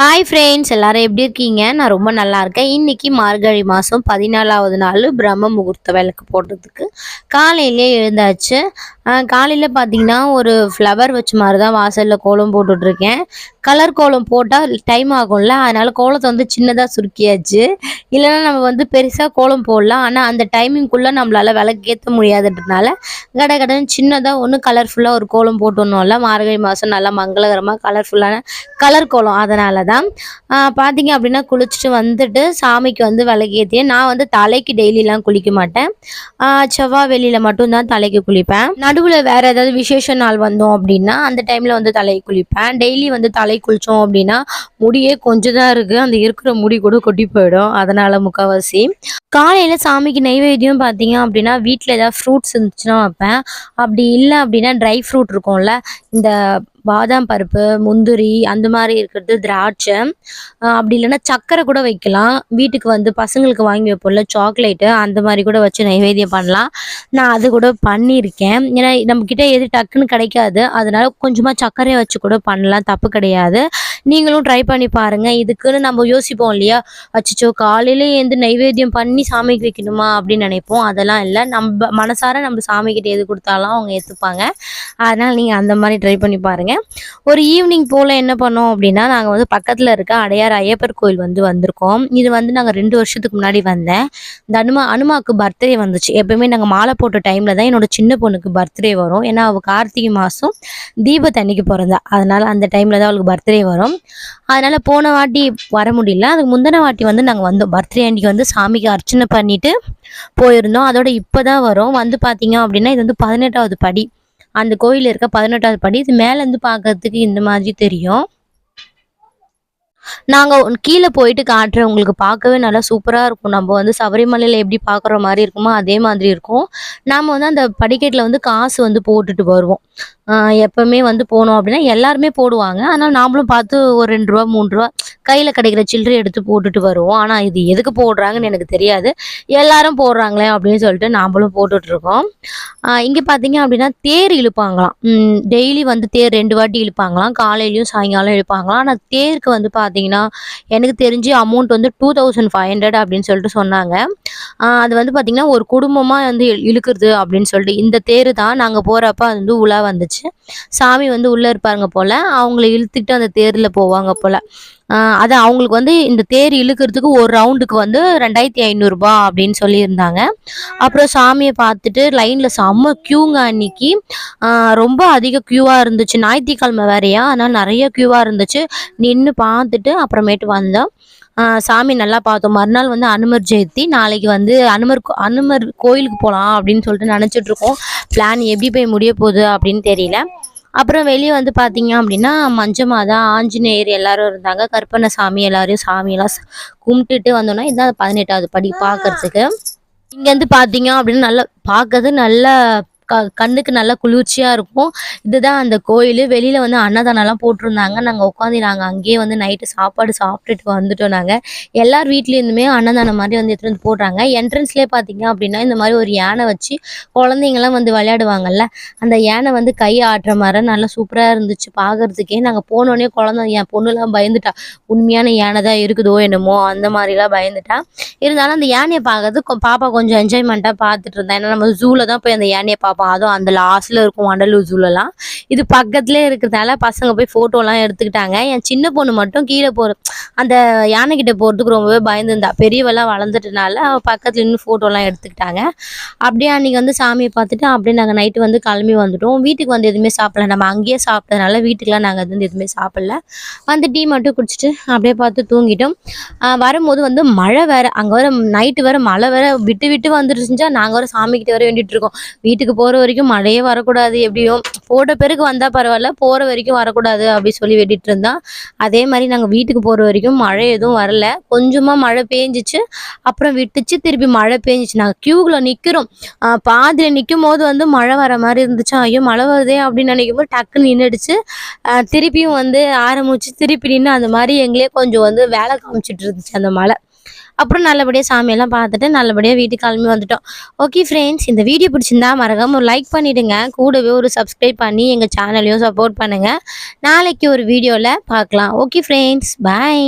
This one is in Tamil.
ஹாய் ஃப்ரெண்ட்ஸ் எல்லாரும் எப்படி இருக்கீங்க? நான் ரொம்ப நல்லா இருக்கேன். இன்னைக்கு மார்கழி மாதம் பதினாலாவது நாள் பிரம்ம முகூர்த்த விளக்கு போடுறதுக்கு. காலையிலே எழுந்தாச்சு. காலையில் பார்த்தீங்கன்னா ஒரு ஃப்ளவர் வச்ச மாதிரி தான் வாசலில் கோலம் போட்டுட்ருக்கேன். கலர் கோலம் போட்டால் டைம் ஆகும்ல அதனால் கோலத்தை வந்து சின்னதாக சுருக்கியாச்சு. இல்லைன்னா நம்ம வந்து பெருசாக கோலம் போடலாம். ஆனால் அந்த டைமிங்குள்ளே நம்மளால் விளக்கு ஏற்ற முடியாதுன்றதுனால கட கடன்னு சின்னதாக ஒன்று கலர்ஃபுல்லாக ஒரு கோலம் போட்டுடணும்ல. மார்கழி மாதம் நல்லா மங்களகரமாக கலர்ஃபுல்லான கலர் கோலம். அதனால தான். பார்த்தீங்க அப்படின்னா குளிச்சுட்டு வந்துட்டு சாமிக்கு வந்து விளக்கேற்றியேன் நான் வந்து தலைக்கு டெய்லிலாம் குளிக்க மாட்டேன். செவ்வாய் வெளியில் மட்டும்தான் தலைக்கு குளிப்பேன். நடுவில் வேறு ஏதாவது விசேஷ நாள் வந்தோம் அப்படின்னா அந்த டைமில் வந்து தலைக்கு குளிப்பேன். டெய்லி வந்து தலை குளித்தோம் அப்படின்னா முடியே கொஞ்சம் தான் இருக்குது அந்த இருக்கிற முடி கூட கொட்டி போயிடும். அதனால் முக்கால்வாசி காலையில் சாமிக்கு நெய்வேத்தியம் பார்த்தீங்க அப்படின்னா வீட்டில் ஏதாவது ஃப்ரூட்ஸ் இருந்துச்சுன்னா வைப்பேன். அப்படி இல்லை அப்படின்னா ட்ரை ஃப்ரூட் இருக்கும்ல இந்த பாதாம் பருப்பு முந்திரி அந்த மாதிரி இருக்கிறது திராட்சை. அப்படி இல்லைன்னா சக்கரை கூட வைக்கலாம். வீட்டுக்கு வந்து பசங்களுக்கு வாங்கி வைப்போம்ல சாக்லேட்டு அந்த மாதிரி கூட வச்சு நைவேத்தியம் பண்ணலாம். நான் அது கூட பண்ணியிருக்கேன். ஏன்னா நம்மக்கிட்ட எது டக்குன்னு கிடைக்காது. அதனால கொஞ்சமாக சக்கரையை வச்சு கூட பண்ணலாம். தப்பு கிடையாது. நீங்களும் ட்ரை பண்ணி பாருங்கள் இதுக்குன்னு நம்ம யோசிப்போம் இல்லையா? அச்சச்சோ காலையிலே எழுந்து நைவேத்தியம் பண்ணி சாமிக்கு வைக்கணுமா அப்படின்னு நினைப்போம். அதெல்லாம் இல்லை. நம்ம மனசார நம்ம சாமிக்கிட்ட எது கொடுத்தாலும் அவங்க ஏற்றுப்பாங்க அதனால் நீங்கள் அந்த மாதிரி ட்ரை பண்ணி பாருங்கள் ஒரு ஈவினிங் போல் என்ன பண்ணோம் அப்படின்னா நாங்கள் வந்து பக்கத்தில் இருக்க அடையார் ஐயப்பர் கோயில் வந்து வந்திருக்கோம். இது வந்து நாங்கள் ரெண்டு வருஷத்துக்கு முன்னாடி வந்தேன். இந்த அனுமா அனுமாவுக்கு பர்த்டே வந்துச்சு. எப்பவுமே நாங்கள் மாலை போட்ட டைமில் தான் என்னோட சின்ன பொண்ணுக்கு பர்த்டே வரும். ஏன்னா அவள் கார்த்திகை மாதம் தீபத்தன்னைக்கு பிறந்தா. அதனால் அந்த டைமில் தான் அவளுக்கு பர்த்டே வரும். அதனால் போன வாட்டி வர முடியல. அதுக்கு முந்தின வாட்டி வந்து நாங்கள் வந்தோம் பர்த்டே அன்னைக்கு வந்து சாமிக்கு அர்ச்சனை பண்ணிட்டு போயிருந்தோம். அதோட இப்போ தான் வரோம். வந்து பார்த்தீங்க அப்படின்னா இது வந்து பதினெட்டாவது படி. அந்த கோயில் இருக்க பதினெட்டாவது படி. இது மேலேருந்து பார்க்கறதுக்கு இந்த மாதிரி தெரியும். நாங்கள் கீழே போயிட்டு காட்டுறேன். உங்களுக்கு பார்க்கவே நல்லா சூப்பராக இருக்கும். நம்ம வந்து சபரிமலையில் எப்படி பார்க்குற மாதிரி இருக்குமோ அதே மாதிரி இருக்கும். நாம் வந்து அந்த படிக்கட்டில் வந்து காசு வந்து போட்டுட்டு வருவோம். எப்பவுமே வந்து போனோம் அப்படின்னா எல்லாருமே போடுவாங்க. ஆனால் நாமளும் பார்த்து ஒரு ரெண்டு ரூபா மூணு ரூபா கையில் கிடைக்கிற சில்லறை எடுத்து போட்டுட்டு வருவோம். ஆனால் இது எதுக்கு போடுறாங்கன்னு எனக்கு தெரியாது. எல்லாரும் போடுறாங்களே அப்படின்னு சொல்லிட்டு நாமளும் போட்டுட்ருக்கோம் இங்கே பார்த்தீங்க அப்படின்னா தேர் இழுப்பாங்களாம். டெய்லி வந்து தேர் ரெண்டு வாட்டி இழுப்பாங்களாம். காலையிலையும் சாயங்காலம் இழுப்பாங்களாம். ஆனால் தேருக்கு வந்து பார்த்தீங்கன்னா எனக்கு தெரிஞ்சு அமௌண்ட் வந்து டூ தௌசண்ட் ஃபைவ் ஹண்ட்ரட் அப்படின்னு சொல்லிட்டு சொன்னாங்க. அது வந்து பார்த்திங்கன்னா ஒரு குடும்பமாக வந்து இழு- இழுக்குறது அப்படின்னு சொல்லிட்டு இந்த தேர் தான் நாங்கள் போகிறப்ப அது வந்து உலா வந்துச்சு. சாமி வந்து உள்ளே இருப்பாருங்க போல். அவங்கள இழுத்துக்கிட்டு அந்த தேரில் போவாங்க போல். அது அவங்களுக்கு வந்து இந்த தேர் இழுக்கிறதுக்கு ஒரு ரவுண்டுக்கு வந்து ரெண்டாயிரத்தி ஐநூறுரூபா அப்படின்னு சொல்லியிருந்தாங்க. அப்புறம் சாமியை பார்த்துட்டு லைனில் செம்ம க்யூங்க அன்னைக்கு. ரொம்ப அதிக க்யூவாக இருந்துச்சு. ஞாயிற்றுக்கிழமை வேறையா? அதனால் நிறைய க்யூவாக இருந்துச்சு. நின்று பார்த்துட்டு அப்புறமேட்டு வந்தோம். சாமி நல்லா பார்த்தோம். மறுநாள் வந்து அனுமர் ஜெயந்தி. நாளைக்கு வந்து அனுமர் அனுமர் கோயிலுக்கு போகலாம் அப்படின்னு சொல்லிட்டு நினச்சிட்டு இருக்கோம் பிளான் எப்படி போய் முடிய போகுது அப்படின்னு தெரியல. அப்புறம் வெளியே வந்து பார்த்தீங்க அப்படின்னா மஞ்ச மாதா ஆஞ்சநேயர் எல்லாரும் இருந்தாங்க. கற்பனை சாமி எல்லாரையும் சாமியெல்லாம் கும்பிட்டுட்டு வந்தோம்னா இதுதான் பதினெட்டாவது படி பார்க்கறதுக்கு இங்கேருந்து பார்த்தீங்க அப்படின்னா நல்லா பார்க்கறது நல்ல க கண்ணுக்கு நல்லா குளிர்ச்சியாக இருக்கும். இதுதான் அந்த கோயில். வெளியில் வந்து அன்னதானம்லாம் போட்டிருந்தாங்க. நாங்கள் உட்காந்து நாங்கள் அங்கேயே வந்து நைட்டு சாப்பாடு சாப்பிட்டுட்டு வந்துட்டோம் நாங்கள் எல்லார் வீட்லேருந்துமே அன்னதானம் மாதிரி வந்து எடுத்துகிட்டு வந்து போடுறாங்க. என்ட்ரன்ஸ்லேயே பார்த்தீங்க அப்படின்னா இந்த மாதிரி ஒரு யானை வச்சு குழந்தைங்கலாம் வந்து விளையாடுவாங்கல்ல அந்த யானை வந்து கை ஆட்டுற மாதிரி நல்லா சூப்பராக இருந்துச்சு பார்க்கறதுக்கே நாங்கள் போனோடனே குழந்தை என் பொண்ணுலாம் பயந்துட்டா. உண்மையான யானை தான் இருக்குதோ என்னமோ அந்த மாதிரிலாம் பயந்துட்டா. இருந்தாலும் அந்த யானையை பார்க்கறது பாப்பா கொஞ்சம் என்ஜாய்மெண்ட்டாக பார்த்துட்டு இருந்தா. ஏன்னா நம்ம ஜூவில் தான் போய் அந்த யானையை பார்ப்போம் அதுவும் அந்த லாஸ்ட்டில் இருக்கும் வண்டலூர் ஜூலலாம் இது பக்கத்துலேயே இருக்கிறதால பசங்க போய் ஃபோட்டோலாம் எடுத்துக்கிட்டாங்க. என் சின்ன பொண்ணு மட்டும் கீழே போகிற அந்த யானைக்கிட்ட போகிறதுக்கு ரொம்பவே பயந்துருந்தா. பெரியவெல்லாம் வளர்ந்துட்டனால அவள் பக்கத்துல நின்று ஃபோட்டோலாம் எடுத்துக்கிட்டாங்க. அப்படியே அன்றைக்கி வந்து சாமியை பார்த்துட்டு அப்படியே நாங்கள் நைட்டு வந்து கிளம்பி வந்துட்டோம். வீட்டுக்கு வந்து எதுவுமே சாப்பிடல. நம்ம அங்கேயே சாப்பிட்டதுனால வீட்டுக்குலாம் நாங்கள் வந்து எதுவுமே சாப்பிடல. வந்து டீ மட்டும் குடிச்சிட்டு அப்படியே பார்த்து தூங்கிட்டோம். வரும்போது வந்து மழை வேற. அங்கே வர நைட்டு வேற மழை வேற விட்டு விட்டு வந்துருச்சுச்சா நாங்கள் வர சாமிக்கிட்ட வர வேண்டிட்டு இருக்கோம். வீட்டுக்கு போகிற வரைக்கும் மழையே வரக்கூடாது. எப்படியும் போட்ட பிறகு வந்தால் பரவாயில்ல போகிற வரைக்கும் வரக்கூடாது அப்படி சொல்லி வெட்டிட்டு இருந்தா. அதே மாதிரி நாங்கள் வீட்டுக்கு போகிற வரைக்கும் மழை எதுவும் வரல. கொஞ்சமாக மழை பேஞ்சிச்சு. அப்புறம் விட்டுச்சு. திருப்பி மழை பேஞ்சிச்சு. நாங்கள் க்யூவில் நிற்கிறோம் பாதியில் நிற்கும் போது வந்து மழை வர மாதிரி இருந்துச்சு. ஐயோ மழை வருதே அப்படின்னு நினைக்கும் போது டக்குன்னு நின்றுடுச்சு திருப்பியும் வந்து ஆரம்பிச்சு திருப்பி நின்று அந்த மாதிரி எங்களே கொஞ்சம் வந்து வேலை காமிச்சிட்டு இருந்துச்சு அந்த மழை. அப்புறம் நல்லபடியாக சாமியெல்லாம் பார்த்துட்டு நல்லபடியாக வீட்டுக்கு கிளம்பி வந்துட்டோம். ஓகே ஃப்ரெண்ட்ஸ் இந்த வீடியோ பிடிச்சிருந்தா மறக்காமல் ஒரு லைக் பண்ணிவிடுங்க கூடவே ஒரு சப்ஸ்கிரைப் பண்ணி எங்கள் சேனலையும் சப்போர்ட் பண்ணுங்கள் நாளைக்கு ஒரு வீடியோவில் பார்க்கலாம். Okay friends bye